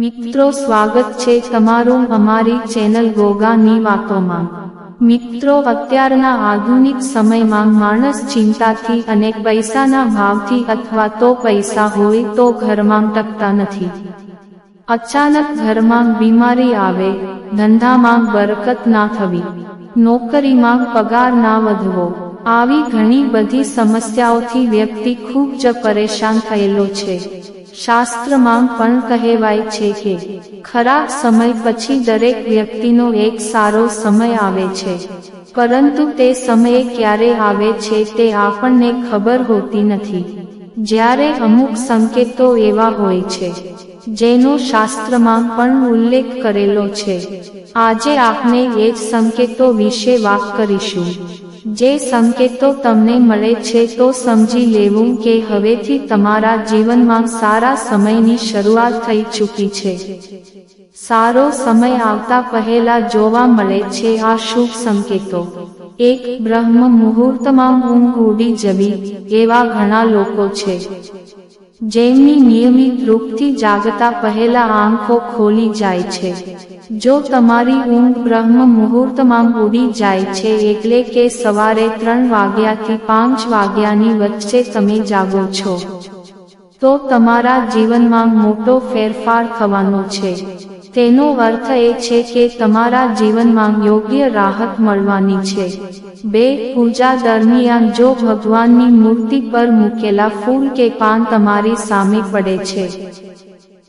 મિત્રો, સ્વાગત છે તમારું અમારી ચેનલ ગોગાની વાતોમાં મિત્રો, અત્યારના આધુનિક સમયમાં માણસ ચિંતાથી અને પૈસાના ભાવથી અથવા તો પૈસા હોય તો ઘરમાં ટકતા નથી. અચાનક ઘરમાં બીમારી આવે, ધંધામાં બરકત ના થવી, નોકરીમાં પગાર ના વધવો, આવી ઘણી બધી સમસ્યાઓથી વ્યક્તિ ખૂબ જ પરેશાન થયેલો છે. શાસ્ત્રમાં પણ કહેવાય છે કે ખરાબ સમય પછી દરેક વ્યક્તિનો એક સારો સમય આવે છે. પરંતુ તે સમયે ક્યારે આવે છે તે આપણને ખબર હોતી નથી. જ્યારે અમુક સંકેતો એવા હોય છે, જેનો શાસ્ત્રમાં પણ ઉલ્લેખ કરેલો છે. આજે આપણે એ જ સંકેતો વિશે વાત કરીશું. જે સંકેતો તમને મળે છે તો સમજી લેવું કે હવેથી તમારા જીવનમાં સારા સમયની શરૂઆત થઈ ચૂકી છે. સારો સમય આવતા પહેલા જોવા મળે છે આ શુભ સંકેતો. એક બ્રહ્મ મુહૂર્તમાં ઊંઘ ઉડી જવી, એવા ઘણા લોકો છે. જેમની નિયમિત રૂપથી જાગતા પહેલા આંખો ખોલી જાય છે. જો તમારી ઊંઘ બ્રહ્મ મુહૂર્તમાં ઉડી જાય છે એટલે કે સવારે ત્રણ વાગ્યાથી પાંચ વાગ્યાની વચ્ચે તમે જાગો છો, તો તમારા જીવનમાં મોટો ફેરફાર થવાનો છે. તેનો અર્થ એ છે કે તમારા જીવનમાં યોગ્ય રાહત મળવાની છે. બે, પૂજા દરમિયાન જો ભગવાનની મૂર્તિ પર મૂકેલા ફૂલ કે પાન તમારી સામે પડે છે,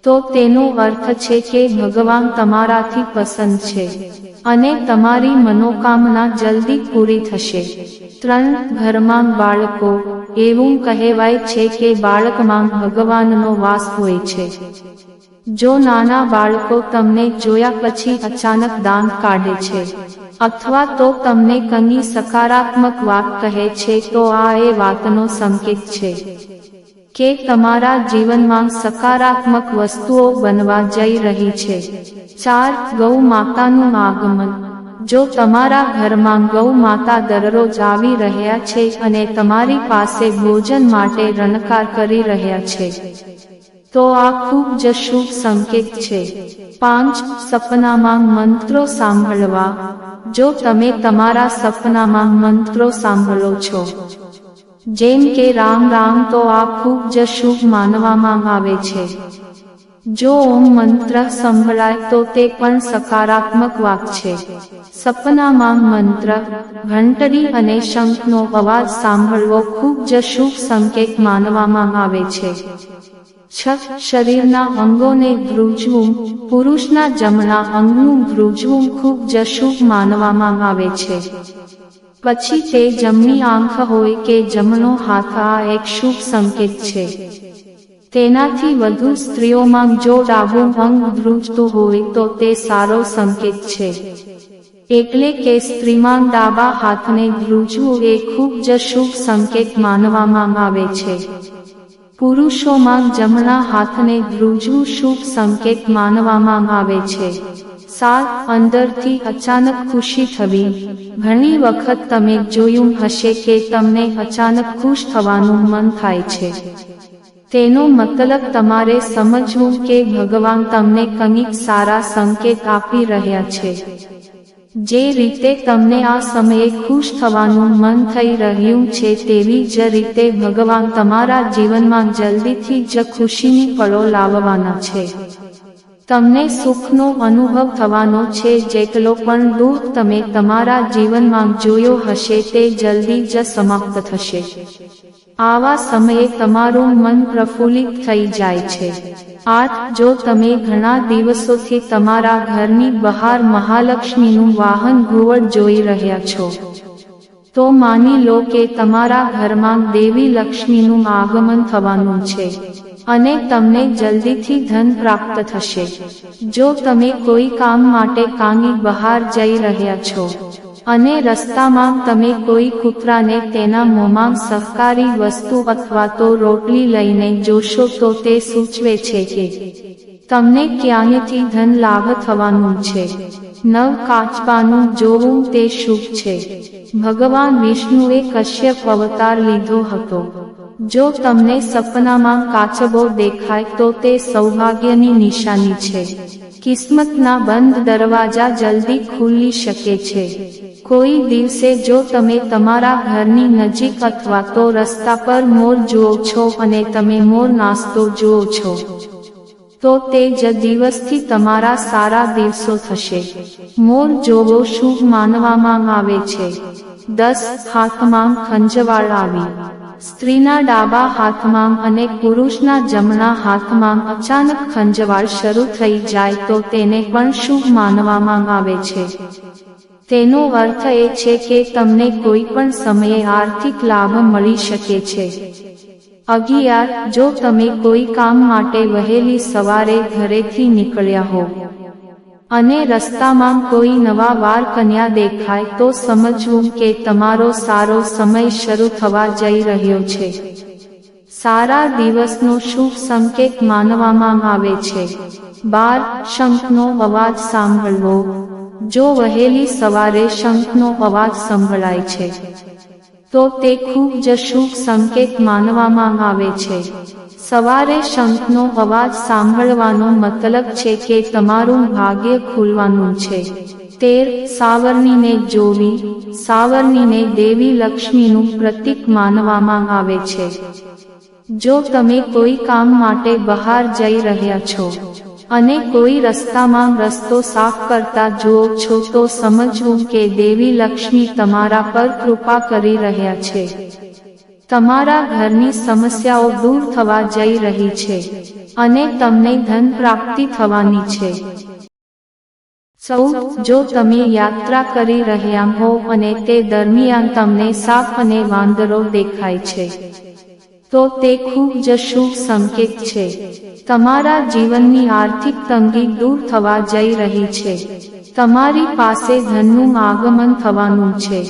તો તેનો અર્થ છે કે ભગવાન તમારાથી પસંદ છે અને તમારી મનોકામના જલ્દી પૂરી થશે. ત્રણ, ઘરમાં બાળકો, એવું કહેવાય છે કે બાળકમાં ભગવાનનો વાસ હોય છે. જો નાના બાળકો તમને જોયા પછી અચાનક દાંત કાઢે છે, અથવા તો તમને કંઈ સકારાત્મક વાત કહે છે, તો આ એ વાતનો સંકેત છે કે તમારા જીવનમાં સકારાત્મક વસ્તુઓ બનવા જઈ રહી છે. ચાર, ગૌ માતાનું આગમન. જો તમારા ઘરમાં ગૌ માતા દરરોજ આવી રહ્યા છે અને તમારી પાસે ભોજન માટે રણકાર કરી રહ્યા છે તો આ ખૂબ જ શુભ સંકેત છે. પાંચ સપનામાં મંત્રો સાંભળવા. જો તમે તમારા સપનામાં મંત્રો સાંભળો છો. જેમ કે રામ રામ તો આ ખૂબ જ શુભ માનવામાં આવે છે. જો ઓમ મંત્ર સંભળાય તો તે પણ સકારાત્મક વાક છે. સપનામાં મંત્ર, ઘંટડી અને શંખનો અવાજ સાંભળવો ખૂબ જ શુભ સંકેત માનવામાં આવે છે. છ શરીરના અંગોને ધ્રુજવું, પુરુષના જમણા અંગનું ધ્રુજવું ખૂબ જ શુભ માનવામાં આવે છે. પછી તે જમણી આંખ હોય કે જમણો હાથ, આ એક શુભ સંકેત છે. તેનાથી વધુ સ્ત્રીઓમાં જો ડાબું અંગ ધ્રુજતું હોય તો તે સારો સંકેત છે. એટલે કે સ્ત્રીમાં ડાબા હાથને ધ્રુજવું એ ખૂબ જ શુભ સંકેત માનવામાં આવે છે. પુરુષોમાં જમણા હાથને ધ્રુજવું શુભ સંકેત માનવામાં આવે છે. સાત અંદરથી અચાનક ખુશી થવી. ઘણી વખત તમે જોયું હશે કે તમને અચાનક ખુશ થવાનું મન થાય છે. તેનો મતલબ તમારે સમજવું કે ભગવાન તમને કંઈક સારા સંકેત આપી રહ્યા છે. જે રીતે તમને આ સમયે ખુશ થવાનું મન થઈ રહ્યું છે તેવી જ રીતે ભગવાન તમારા જીવનમાં જલ્દીથી જ ખુશીની ફળો લાવવાના છે. તમને સુખનો અનુભવ થવાનો છે, જેટલો પણ દુઃખ તમે તમારા જીવનમાં જોયો હશે તે જલ્દી જ સમાપ્ત થશે. આવા સમયે તમારું મન પ્રફુલ્લિત થઈ જાય છે. આઠ જો તમે ઘણા દિવસોથી તમારા ઘરની બહાર મહાલક્ષ્મીનું વાહન ઘુવડ જોઈ રહ્યા છો, તો માની લો કે તમારા ઘરમાં દેવી લક્ષ્મીનું આગમન થવાનું છે અને તમને જલ્દીથી ધન પ્રાપ્ત થશે. જો તમે કોઈ કામ માટે કાંગી બહાર જઈ રહ્યા છો અને રસ્તામાં તમે કોઈ કૂતરાને તેના મોંમાં સહકારી વસ્તુ અથવા તો રોટલી લઈને જોશો તો તે સૂચવે છે કે તમને ક્યાંયથી ધન લાભ થવાનું છે. નવ કાચબાનું જોવું તે શુભ છે. ભગવાન વિષ્ણુએ કશ્યપ અવતાર લીધો હતો. જો તમને સપનામાં કાચબો દેખાય તો તે સૌભાગ્યની નિશાની છે. કિસ્મતના બંધ દરવાજા જલ્દી ખુલી શકે છે. કોઈ દિવસે જો તમે તમારા ઘરની નજીક અથવા તો રસ્તા પર મોર જુઓ છો અને તમે મોર નાસ્તો જુઓ છો, તો તે જ દિવસથી તમારા સારા દિવસો થશે. મોર જોવો શુભ માનવામાં આવે છે. દસ હાથમાં ખંજવાળ આવી. સ્ત્રીના ડાબા હાથમાં અને પુરુષના જમણા હાથમાં અચાનક ખંજવાળ શરૂ થઈ જાય તો તેને પણ શુભ માનવામાં આવે છે. તેનો અર્થ એ છે કે તમને કોઈ પણ સમયે આર્થિક લાભ મળી શકે છે. અગિયાર, જો તમે કોઈ કામ માટે વહેલી સવારે ઘરેથી નીકળ્યા હો અને રસ્તામાં કોઈ નવા વાર કન્યા દેખાય તો સમજવું કે તમારો સારો સમય શરૂ થવા જઈ રહ્યો છે. સારા દિવસનો શુભ સંકેત માનવામાં આવે છે. બાર, શંખનો અવાજ સાંભળવો. જો વહેલી સવારે શંખનો અવાજ સંભળાય છે, તો તે ખૂબ જ શુભ સંકેત માનવામાં આવે છે. સવારે શંખનો અવાજ સાંભળવાનો મતલબ છે કે તમારું ભાગ્ય ખુલવાનું છે. તેર, સાવરણીને જોવી. સાવરણીને દેવી લક્ષ્મીનું પ્રતીક માનવામાં આવે છે. જો તમે કોઈ કામ માટે બહાર જઈ રહ્યા છો અને કોઈ રસ્તામાં રસ્તો સાફ કરતા જુઓ છો તો સમજવું કે દેવી લક્ષ્મી તમારા પર કૃપા કરી રહ્યા છે. તમારા ઘરની સમસ્યાઓ દૂર થવા જઈ રહી છે અને તમને ધન પ્રાપ્તિ થવાની છે. સૌ, જો તમે યાત્રા કરી રહ્યા હો અને તે દરમિયાન તમને સાપ અને વાંદરો દેખાય છે, તો તે ખૂબ જ શુભ સંકેત છે. તમારા જીવનની આર્થિક તંગી દૂર થવા જઈ રહી છે. તમારી પાસે ધનનું આગમન થવાનું છે.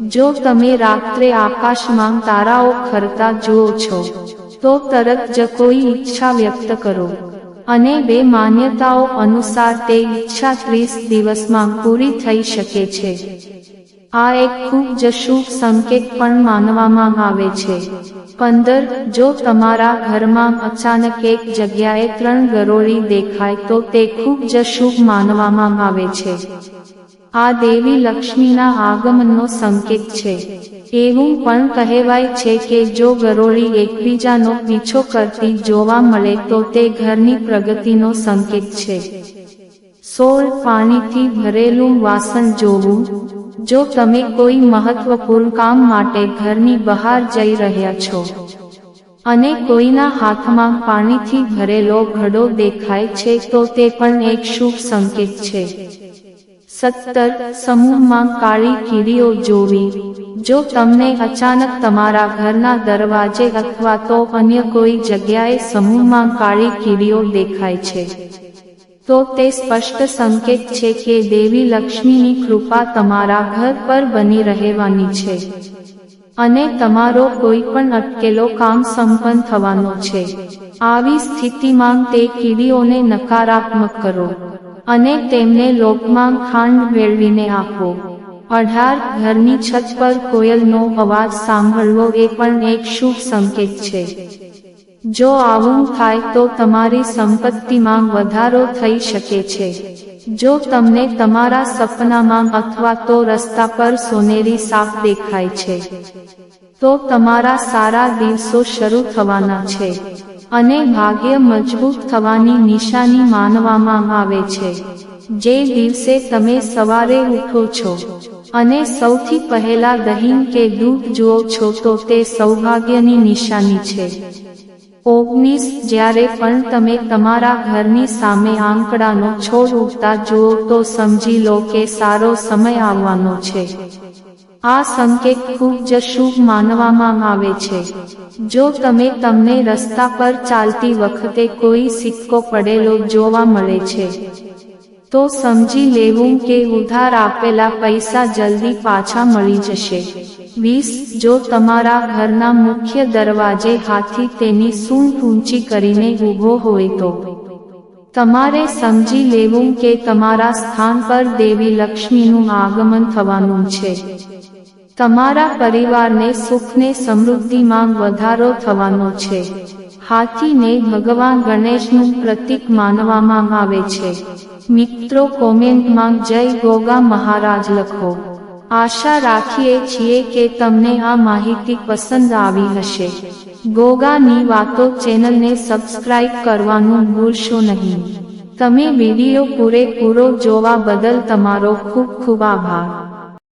જો તમે રાત્રે આકાશમાં તારાઓ ખરતા જુઓ છો, તો તરત જ કોઈ ઈચ્છા વ્યક્ત કરો. અને બે માન્યતાઓ અનુસાર તે ઈચ્છા ત્રીસ દિવસમાં પૂરી થઈ શકે છે. આ એક ખૂબ જ શુભ સંકેત પણ માનવામાં આવે છે. પંદર, જો તમારા ઘરમાં અચાનક એક જગ્યાએ ત્રણ ગરોળી દેખાય તો તે ખૂબ જ શુભ માનવામાં આવે છે. આ દેવી લક્ષ્મીના આગમનનો સંકેત છે. એવું પણ કહેવાય છે કે જો ગરોળી એકબીજાનો પીછો કરતી જોવા મળે તો તે ઘરની પ્રગતિનો સંકેત છે. સોળ પાણીથી ભરેલું વાસણ જોવું. જો તમે કોઈ મહત્વપૂર્ણ કામ માટે ઘરની બહાર જઈ રહ્યા છો અને કોઈના હાથમાં પાણીથી ભરેલો ઘડો દેખાય છે તો તે પણ એક શુભ સંકેત છે. સત્તર સમૂહમાં કાળી કીડીઓ જોવી. જો તમને અચાનક તમારા ઘરના દરવાજે અથવા તો અન્ય કોઈ જગ્યાએ સમૂહમાં કાળી કીડીઓ દેખાય છે, તો તે સ્પષ્ટ સંકેત છે કે દેવી લક્ષ્મીની કૃપા તમારા ઘર પર બની રહેવાની છે અને તમારો કોઈ પણ અટકેલો કામ સંપન્ન થવાનો છે. આવી સ્થિતિમાં તે કીડીઓને નકારાત્મક કરો. અને તેમને લોકમાં ખાંડ મેળવીને આપો. અઢાર ઘરની છત પર કોયલનો અવાજ સાંભળવો એ પણ એક શુભ સંકેત છે. જો આવું થાય તો તમારી સંપત્તિમાં વધારો થઈ શકે છે. જો તમને તમારા સપનામાં અથવા તો રસ્તા પર સોનેરી સાપ દેખાય છે, તો તમારા સારા દિવસો શરૂ થવાના છે. અને ભાગ્ય મજબૂત થવાની નિશાની માનવામાં આવે છે. જે દિવસે તમે સવારે ઉઠો છો અને સૌથી પહેલા દહીં કે દૂધ જુઓ છો તો તે સૌભાગ્યની નિશાની છે. ઓગણીસ જ્યારે પણ તમે તમારા ઘરની સામે આંકડાનો છોડ ઉગતા જુઓ તો સમજી લો કે સારો સમય આવવાનો છે. આ સંકેત ખૂબ જ શુભ માનવામાં આવે છે. જો તમે તમને રસ્તા પર ચાલતી વખતે કોઈ સિક્કો પડેલો જોવા મળે છે, તો સમજી લેવું કે ઉધાર આપેલા પૈસા જલ્દી પાછા મળી જશે. વીસ, જો તમારા ઘરના મુખ્ય દરવાજે હાથી તેની સૂંઢ ઊંચી કરીને ઊભો હોય તો. તમારે સમજી લેવું કે તમારા સ્થાન પર દેવી લક્ષ્મીનું આગમન થવાનું છે. તમારા પરિવારને સુખને સમૃદ્ધિમાં વધારો થવાનો છે. હાથીને ભગવાન ગણેશનું પ્રતીક માનવામાં આવે છે. મિત્રો, કોમેન્ટમાં જય ગોગા મહારાજ લખો. આશા રાખીએ છીએ કે તમને આ માહિતી પસંદ આવી હશે. ગોગાની વાતો ચેનલને સબસ્ક્રાઇબ કરવાનું ભૂલશો નહીં. તમે વીડિયો પૂરેપૂરો જોવા બદલ તમારો ખૂબ ખૂબ આભાર.